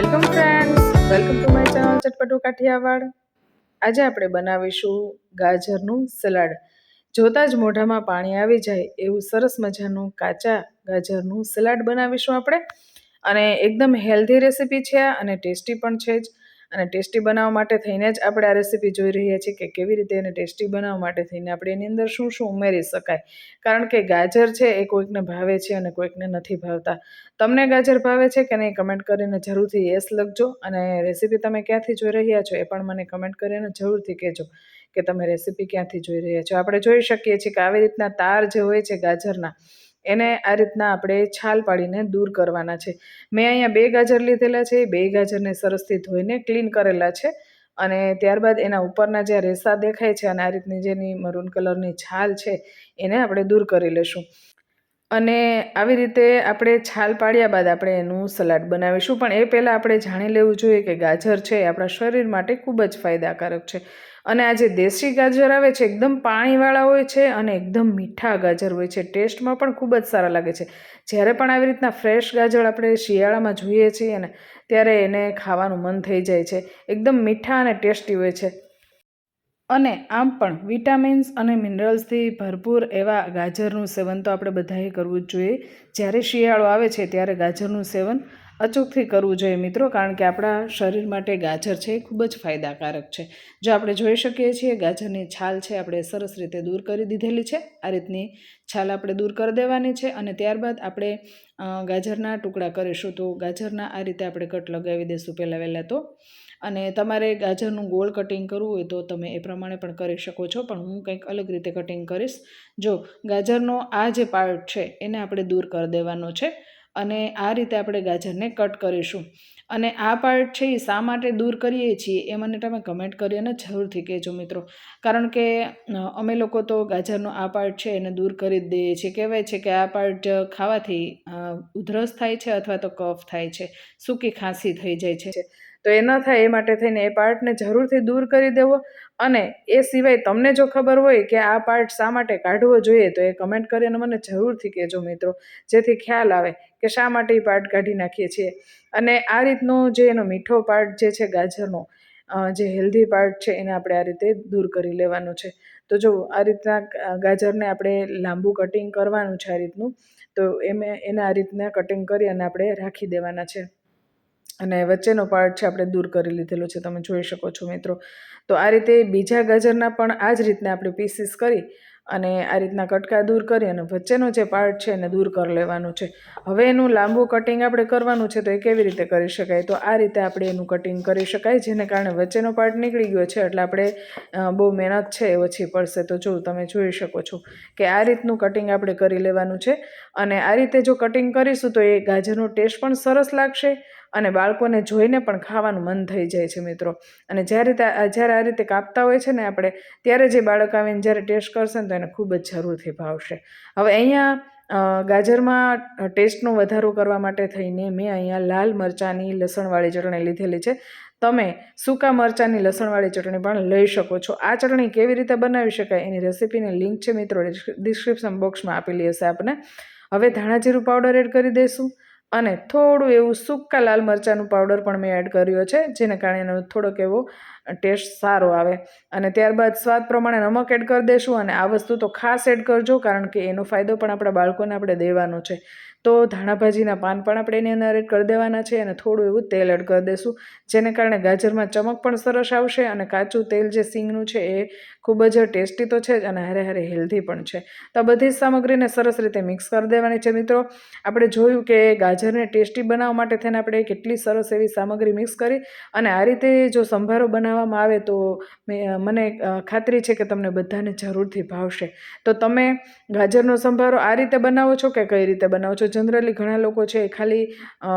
Welcome friends welcome to my channel ચટપટું Kathiawad. આજે આપણે બનાવીશું ગાજરનું સલાડ. જોતાં જ મોઢામાં પાણી આવી જાય એવું સરસ મજાનું કાચા ગાજરનું સલાડ બનાવીશું આપણે. અને એકદમ હેલ્ધી રેસીપી છે અને ટેસ્ટી પણ છે જ. અને ટેસ્ટી બનાવવા માટે થઈને જ આપણે આ રેસીપી જોઈ રહ્યા છીએ કે કેવી રીતે એને ટેસ્ટી બનાવવા માટે થઈને આપણે એની અંદર શું શું ઉમેરી શકાય. કારણ કે ગાજર છે એ કોઈકને ભાવે છે અને કોઈકને નથી ભાવતા. તમને ગાજર ભાવે છે કે નહીં કમેન્ટ કરીને જરૂરથી યસ લખજો અને રેસીપી તમે ક્યાંથી જોઈ રહ્યા છો એ પણ મને કમેન્ટ કરીને જરૂરથી કહેજો કે તમે રેસીપી ક્યાંથી જોઈ રહ્યા છો. આપણે જોઈ શકીએ છીએ કે આવી રીતના તાર જે હોય છે ગાજરના એને આ રીતના આપણે છાલ પાડીને દૂર કરવાના છે. મેં અહીંયા બે ગાજર લીધેલા છે, બે ગાજરને સરસથી ધોઈને ક્લીન કરેલા છે અને ત્યારબાદ એના ઉપરના જે રેસા દેખાય છે અને આ રીતની જેની મરૂન કલરની છાલ છે એને આપણે દૂર કરી લઈશું અને આવી રીતે આપણે છાલ પાડ્યા બાદ આપણે એનું સલાડ બનાવીશું. પણ એ પહેલાં આપણે જાણી લેવું જોઈએ કે ગાજર છે એ આપણા શરીર માટે ખૂબ જ ફાયદાકારક છે. અને આ જે દેશી ગાજર આવે છે, એકદમ પાણીવાળા હોય છે અને એકદમ મીઠા ગાજર હોય છે. ટેસ્ટમાં પણ ખૂબ જ સારા લાગે છે. જ્યારે પણ આવી રીતના ફ્રેશ ગાજર આપણે શિયાળામાં જોઈએ છીએ ને, ત્યારે એને ખાવાનું મન થઈ જાય છે. એકદમ મીઠા અને ટેસ્ટી હોય છે. અને આમ પણ વિટામિન્સ અને મિનરલ્સથી ભરપૂર એવા ગાજરનું સેવન તો આપણે બધાએ કરવું જ જોઈએ. જ્યારે શિયાળો આવે છે, ત્યારે ગાજરનું સેવન અચૂકથી કરવું જોઈએ મિત્રો, કારણ કે આપણા શરીર માટે ગાજર છે એ ખૂબ જ ફાયદાકારક છે. જો આપણે જોઈ શકીએ છીએ, ગાજરની છાલ છે આપણે સરસ રીતે દૂર કરી દીધેલી છે. આ રીતની છાલ આપણે દૂર કરી દેવાની છે અને ત્યારબાદ આપણે ગાજરના ટુકડા કરીશું તો ગાજરના આ રીતે આપણે કટ લગાવી દઈશું પહેલાં વહેલાં તો. અને તમારે ગાજરનું ગોળ કટિંગ કરવું હોય તો તમે એ પ્રમાણે પણ કરી શકો છો, પણ હું કંઈક અલગ રીતે કટિંગ કરીશ. જો ગાજરનો આ જે પાર્ટ છે એને આપણે દૂર કરી દેવાનો છે. અને આ રીતે આપણે ગાજરને કટ કરીશું. અને આ પાર્ટ છે એ શા માટે દૂર કરીએ છીએ એ મને તમે કમેન્ટ કરી અને જરૂરથી કહેજો મિત્રો. કારણ કે અમે લોકો તો ગાજરનો આ પાર્ટ છે એને દૂર કરી જ દઈએ છીએ. કહેવાય છે કે આ પાર્ટ ખાવાથી ઉધરસ થાય છે અથવા તો કફ થાય છે. સૂકી ખાંસી થઈ જાય છે. તો એ ન થાય એ માટે થઈને એ પાર્ટને જરૂરથી દૂર કરી દેવો. અને એ સિવાય તમને જો ખબર હોય કે આ પાર્ટ શા માટે કાઢવો જોઈએ, તો એ કમેન્ટ કરીને મને જરૂરથી કહેજો મિત્રો. જેથી ખ્યાલ આવે કે શા માટે એ પાર્ટ કાઢી નાખીએ છીએ. અને આ રીતનો જે એનો મીઠો પાર્ટ જે છે ગાજરનો જે હેલ્ધી પાર્ટ છે, એને આપણે આ રીતે દૂર કરી લેવાનું છે. તો જો આ રીતના ગાજરને આપણે લાંબુ કટિંગ કરવાનું છે આ રીતનું, તો એમ, એને આ રીતના કટિંગ કરી અને આપણે રાખી દેવાના છે. અને વચ્ચેનો પાર્ટ છે આપણે દૂર કરી લીધેલો છે, તમે જોઈ શકો છો મિત્રો. તો આ રીતે બીજા ગાજરના પણ આ જ રીતના આપણે પીસીસ કરી અને આ રીતના કટકા દૂર કરી અને વચ્ચેનો જે પાર્ટ છે એને દૂર કરી લેવાનું છે. હવે એનું લાંબુ કટિંગ આપણે કરવાનું છે તો એ કેવી રીતે કરી શકાય? તો આ રીતે આપણે એનું કટિંગ કરી શકાય, જેને કારણે વચ્ચેનો પાર્ટ નીકળી ગયો છે, એટલે આપણે બહુ મહેનત છે એ ઓછી પડશે. તો જો તમે જોઈ શકો છો કે આ રીતનું કટિંગ આપણે કરી લેવાનું છે અને આ રીતે જો કટિંગ કરીશું તો એ ગાજરનો ટેસ્ટ પણ સરસ લાગશે અને બાળકોને જોઈને પણ ખાવાનું મન થઈ જાય છે મિત્રો. અને જ્યારે જ્યારે આ રીતે કાપતા હોય છે ને આપણે, ત્યારે જે બાળક આવીને જ્યારે ટેસ્ટ કરશે ને તો એને ખૂબ જ જરૂરથી ભાવશે. હવે અહીંયા ગાજરમાં ટેસ્ટનો વધારો કરવા માટે થઈને મેં અહીંયા લાલ મરચાંની લસણવાળી ચટણી લીધેલી છે. તમે સૂકા મરચાંની લસણવાળી ચટણી પણ લઈ શકો છો. આ ચટણી કેવી રીતે બનાવી શકાય એની રેસીપીની લિંક છે મિત્રો ડિસ્ક્રિપ્શન બોક્સમાં આપેલી હશે આપણે હવે ધાણા જીરું પાવડર એડ કરી દઈશું. અને થોડું એવું સૂકા લાલ મરચાંનું પાવડર પણ મેં એડ કર્યો છે, જેને કારણે એનો થોડોક એવો ટેસ્ટ સારો આવે. અને ત્યારબાદ સ્વાદ પ્રમાણે નમક એડ કરી દઈશું અને આ વસ્તુ તો ખાસ એડ કરજો, કારણ કે એનો ફાયદો પણ આપણા બાળકોને આપણે દેવાનો છે. તો ધાણાભાજીના પાન પણ આપણે એની અંદર એડ કરી દેવાના છે અને થોડું એવું તેલ એડ કરી દઈશું જેને કારણે ગાજરમાં ચમક પણ સરસ આવશે અને કાચું તેલ જે સિંગનું છે એ ખૂબ જ ટેસ્ટી તો છે જ અને હારે હારે હેલ્ધી પણ છે. તો આ બધી સામગ્રીને સરસ રીતે મિક્સ કરી દેવાની છે મિત્રો. આપણે જોયું કે ગાજરને ટેસ્ટી બનાવવા માટે થઈને આપણે કેટલી સરસ એવી સામગ્રી મિક્સ કરી અને આ રીતે જો સંભારો બનાવવામાં આવે તો મને ખાતરી છે કે તમને બધાને જરૂરથી ભાવશે. તો તમે ગાજરનો સંભારો આ રીતે બનાવો છો કે કઈ રીતે બનાવો છો? જનરલી ઘણા લોકો છે એ ખાલી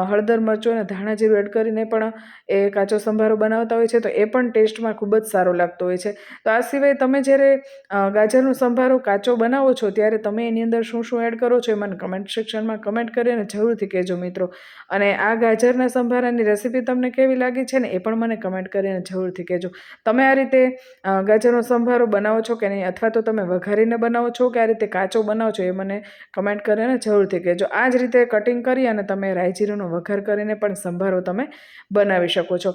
હળદર, મરચું અને ધાણા જીરું એડ કરીને પણ એ કાચો સંભારો બનાવતા હોય છે, તો એ પણ ટેસ્ટમાં ખૂબ જ સારો લાગતો હોય છે. તો આ સિવાય તમે જ્યારે ગાજરનો સંભારો કાચો બનાવો છો, ત્યારે તમે એની અંદર શું શું એડ કરો છો એ મને કમેન્ટ સેક્શનમાં કમેન્ટ કરીને જરૂરથી કહેજો મિત્રો. અને આ ગાજરના સંભારાની રેસીપી તમને કેવી લાગી છે ને એ પણ મને કમેન્ટ કરીને જરૂરથી કહેજો, તમે આ રીતે ગાજરનો સંભારો બનાવો છો કે નહીં? અથવા તો તમે વઘારીને બનાવો છો કે આ રીતે કાચો બનાવો છો? એ મને કમેન્ટ કરીને જરૂરથી કહેજો. આ જ રીતે કટિંગ કરી અને તમે રાયજીરુંનો વઘાર કરીને પણ સંભારો તમે બનાવી શકો છો.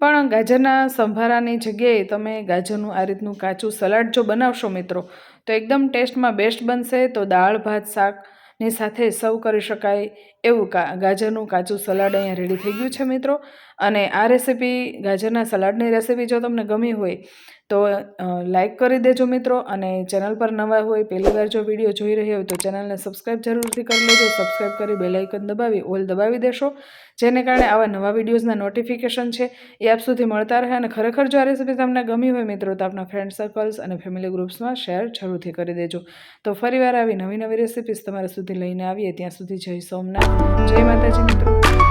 પણ ગાજરના સંભારાની જગ્યાએ તમે ગાજરનું આ રીતનું કાચું સલાડ જો બનાવશો મિત્રો, તો એકદમ ટેસ્ટમાં બેસ્ટ બનશે. તો દાળ, ભાત શાકની સાથે સર્વ કરી શકાય એવું કા, ગાજરનું કાચું સલાડ અહીંયા રેડી થઈ ગયું છે મિત્રો. અને આ રેસીપી ગાજરના સલાડની રેસીપી જો તમને ગમી હોય તો લાઈક કરી દેજો મિત્રો અને ચેનલ પર નવા હોય, પહેલી વાર જો વીડિયો જોઈ રહ્યા હોય તો ચેનલને સબસ્ક્રાઈબ જરૂરથી કરી લેજો. સબસ્ક્રાઈબ કરી બેલાઇકન દબાવી ઓલ દબાવી દેશો. જેને કારણે આવા નવા વિડીયોઝના નોટિફિકેશન છે એ આપ સુધી મળતા રહે અને ખરેખર જો આ રેસીપી તમને ગમી હોય મિત્રો, તો આપણા ફ્રેન્ડ સર્કલ્સ અને ફેમિલી ગ્રુપ્સમાં શેર જરૂરથી કરી દેજો. તો ફરીવાર આવી નવી નવી રેસીપીસ તમારા સુધી લઈને આવીએ. ત્યાં સુધી જય સોમનાથ, જય માતાજી મિત્રો.